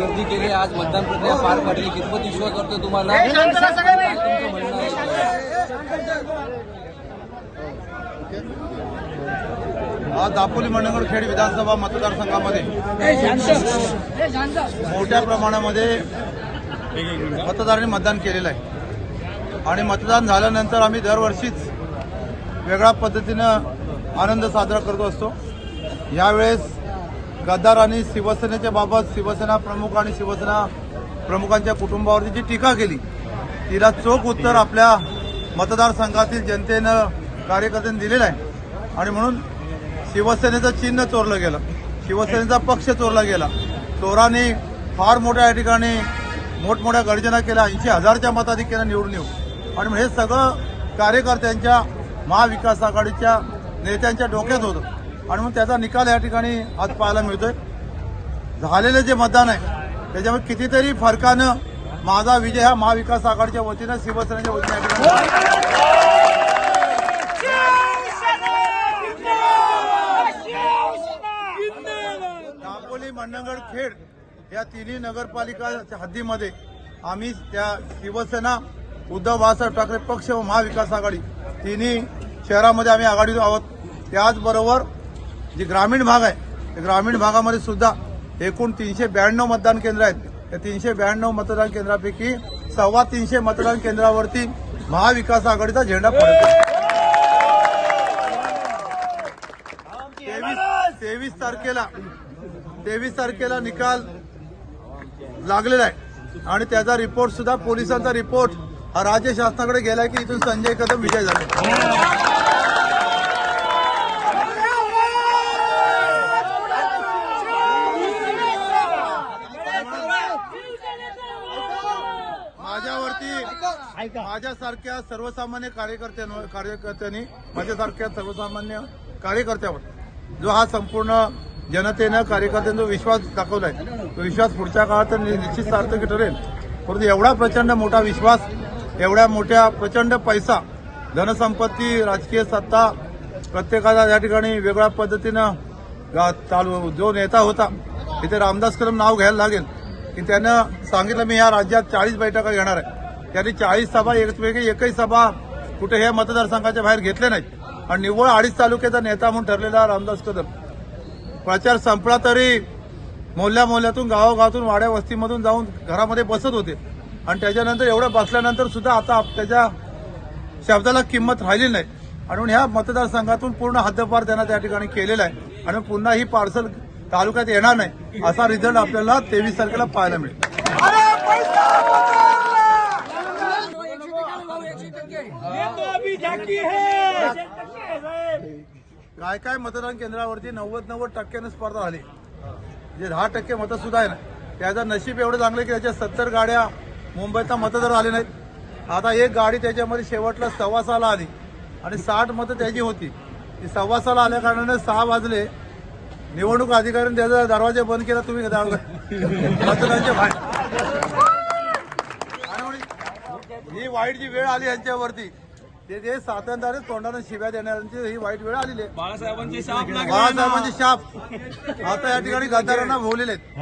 गर्दी केली आज मतदान प्रक्रिया पार पडली. कितपत विश्वास वाटतो तुम्हाला? आज दापोली मंडणगड खेड विधानसभा मतदारसंघामध्ये मोठ्या प्रमाणामध्ये मतदारांनी मतदान केलेलं आहे. आणि मतदान झाल्यानंतर आम्ही दरवर्षीच वेगळ्या पद्धतीनं आनंद साजरा करतो असतो. यावेळेस गद्दार आणि शिवसेनेच्या बाबत शिवसेना प्रमुख आणि शिवसेना प्रमुखांच्या कुटुंबावरती जी टीका केली तिला चोख उत्तर आपल्या मतदारसंघातील जनतेनं कार्यकर्त्यांनी दिलेलं आहे. आणि म्हणून शिवसेनेचं चिन्ह चोरलं गेलं. शिवसेनेचा पक्ष चोरला गेला. चोरांनी फार मोठ्या या ठिकाणी मोठमोठ्या गर्जना केल्या. ऐंशी हजारच्या मताधिक्यानं निवडून येऊ. आणि हे सगळं कार्यकर्त्यांच्या महाविकास आघाडीच्या नेत्यांच्या डोक्यात होतं. आणि मग त्याचा निकाल या ठिकाणी आज पाहायला मिळतोय. झालेलं जे मतदान आहे त्याच्यामुळे कितीतरी फरकानं माझा विजय हा महाविकास आघाडीच्या वतीनं शिवसेनेच्या वतीनं दापोली मंडणगड खेड या तिन्ही नगरपालिका हद्दीमध्ये आम्ही त्या शिवसेना उद्धव बाळासाहेब ठाकरे पक्ष व महाविकास आघाडी तिन्ही शहरामध्ये आम्ही आघाडीत आहोत. त्याचबरोबर जे ग्रामीण भाग आहे ग्रामीण भागामध्ये सुद्धा एकूण तीनशे ब्याण्णव मतदान केंद्र आहेत. त्या तीनशे ब्याण्णव मतदान केंद्रापैकी सव्वा तीनशे मतदान केंद्रावरती महाविकास आघाडीचा झेंडा फडकतो तेवीस तेवीस तारखेला तेवीस तारखेला निकाल लागलेला आहे. आणि त्याचा रिपोर्ट सुद्धा पोलिसांचा रिपोर्ट हा राज्य शासनाकडे गेलाय की इथून संजय कदम विजय झाले. ऐका माझ्यासारख्या सर्वसामान्य कार्यकर्त्यांवर कार्यकर्त्यांनी माझ्यासारख्या सर्वसामान्य कार्यकर्त्यावर जो हा संपूर्ण जनतेनं कार्यकर्त्यांचा विश्वास दाखवलाय तो विश्वास पुढच्या काळात निश्चित सार्थकी ठरेल. परंतु एवढा प्रचंड मोठा विश्वास एवढ्या मोठ्या प्रचंड पैसा धनसंपत्ती राजकीय सत्ता प्रत्येकाला या ठिकाणी वेगळ्या पद्धतीनं चालू जो नेता होता तिथे रामदास कदम नाव घ्यायला लागेल की त्यानं सांगितलं मी या राज्यात चाळीस बैठका घेणार आहे. त्यांनी चाळीस सभा एकपैकी एकही सभा कुठे ह्या मतदारसंघाच्या बाहेर घेतले नाहीत. आणि निव्वळ अडीच तालुक्याचा नेता म्हणून ठरलेला रामदास कदम. प्रचार संपला तरी मोहल्ल्या मोहल्यातून गावोगावातून वाड्या वस्तीमधून जाऊन घरामध्ये बसत होते. आणि त्याच्यानंतर एवढं बसल्यानंतर सुद्धा आता त्याच्या शब्दाला किंमत राहिली नाही. आणि म्हणून ह्या मतदारसंघातून पूर्ण हद्दपार त्यांना त्या ठिकाणी केलेला आहे. आणि पुन्हा ही पार्सल तालुक्यात येणार नाही असा रिझल्ट आपल्याला तेवीस तारखेला पाहायला मिळेल. काय काय मतदान केंद्रावरती नव्वद नव्वद टक्क्यानं स्पर्धा झाली. जे दहा टक्के मतं सुद्धा आहे ना. त्याचं नशीब एवढं चांगलं की त्याच्या सत्तर गाड्या मुंबईचा मतदार आले नाहीत. आता एक गाडी त्याच्यामध्ये शेवटला सव्वासाला आली. आणि साठ मतं त्याची होती. ती सव्वासाला आल्या कारणाने सहा वाजले. निवडणूक अधिकाऱ्यांनी त्याचा दरवाजा बंद केला तुम्ही मतदानाच्या बाहेर. ही वाईट जी वेळ आली यांच्यावरती ते जे सातंदारे तोंडाने शिव्या देणाऱ्यांची ही वाईट वेळ आलेली आहे. बाळासाहेबांची शाप बाळासाहेबांचे शाप. आता या ठिकाणी गद्दारांना भोवलेले आहेत.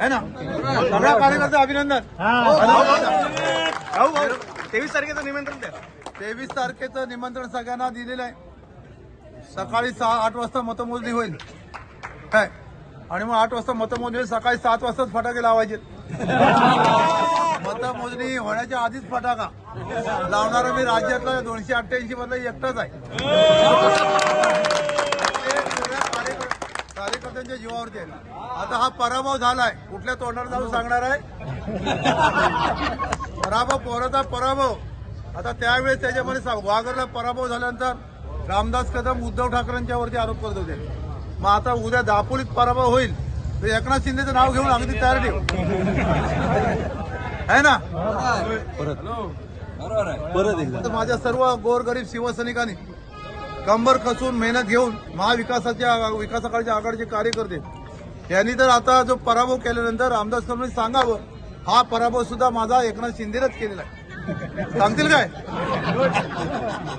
है. ना? सगळ्या कार्यकर्ते अभिनंदन. तेवीस तारखेचं निमंत्रण द्या. तेवीस तारखेचं निमंत्रण सगळ्यांना दिलेलं आहे. सकाळी सहा आठ वाजता मतमोजणी होईल. काय आणि मग आठ वाजता मतमोजणी होईल. सकाळी सात वाजताच फटाके लावायचे. मतमोजणी होण्याच्या आधीच फटाका. लावणारा मी राज्यातला दोनशे अठ्ठ्याऐंशी मधला एकटाच आहे. कार्यकर्त्यांच्या जीवावरती आहे. आता हा पराभव झालाय. कुठल्या तोंडाला जाऊन सांगणार आहे? पराभव पोराचा पराभव. आता त्यावेळेस त्याच्यामध्ये वागरला पराभव झाल्यानंतर रामदास कदम उद्धव ठाकरेंच्या वरती आरोप करत होते. मग आता उद्या दापोलीत पराभव होईल. तर एकनाथ शिंदेचं नाव घेऊन अगदी तयार ठेव. आहे ना? माझ्या सर्व गोरगरीब शिवसैनिकांनी कंबर खसून मेहनत घेऊन महाविकासाच्या विकासाकडे आघाडीचे कार्यकर्ते यांनी तर आता जो पराभव केल्यानंतर आमदार स्वामी सांगावं हा पराभव सुद्धा माझा एकनाथ शिंदेलाच केलेला आहे. सांगतील काय?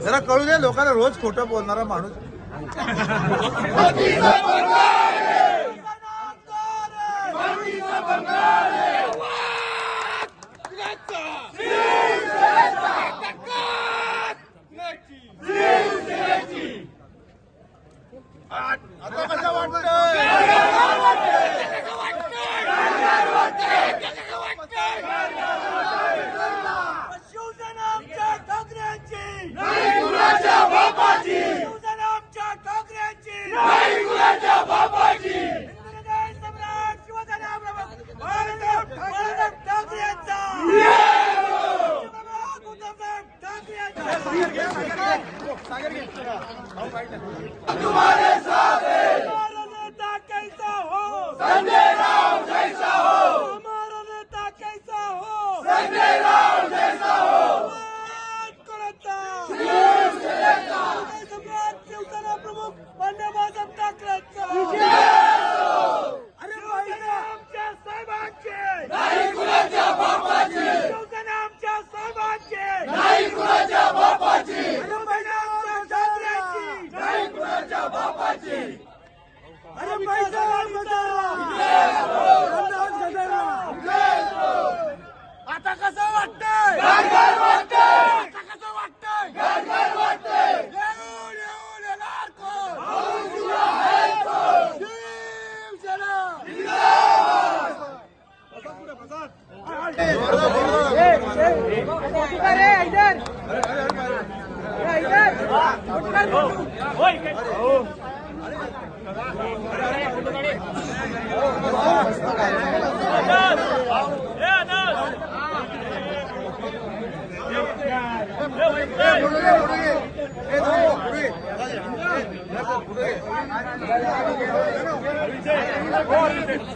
जरा कळू दे लोकांना रोज खोटं बोलणारा माणूस. आता कसं वाटतं Yeah.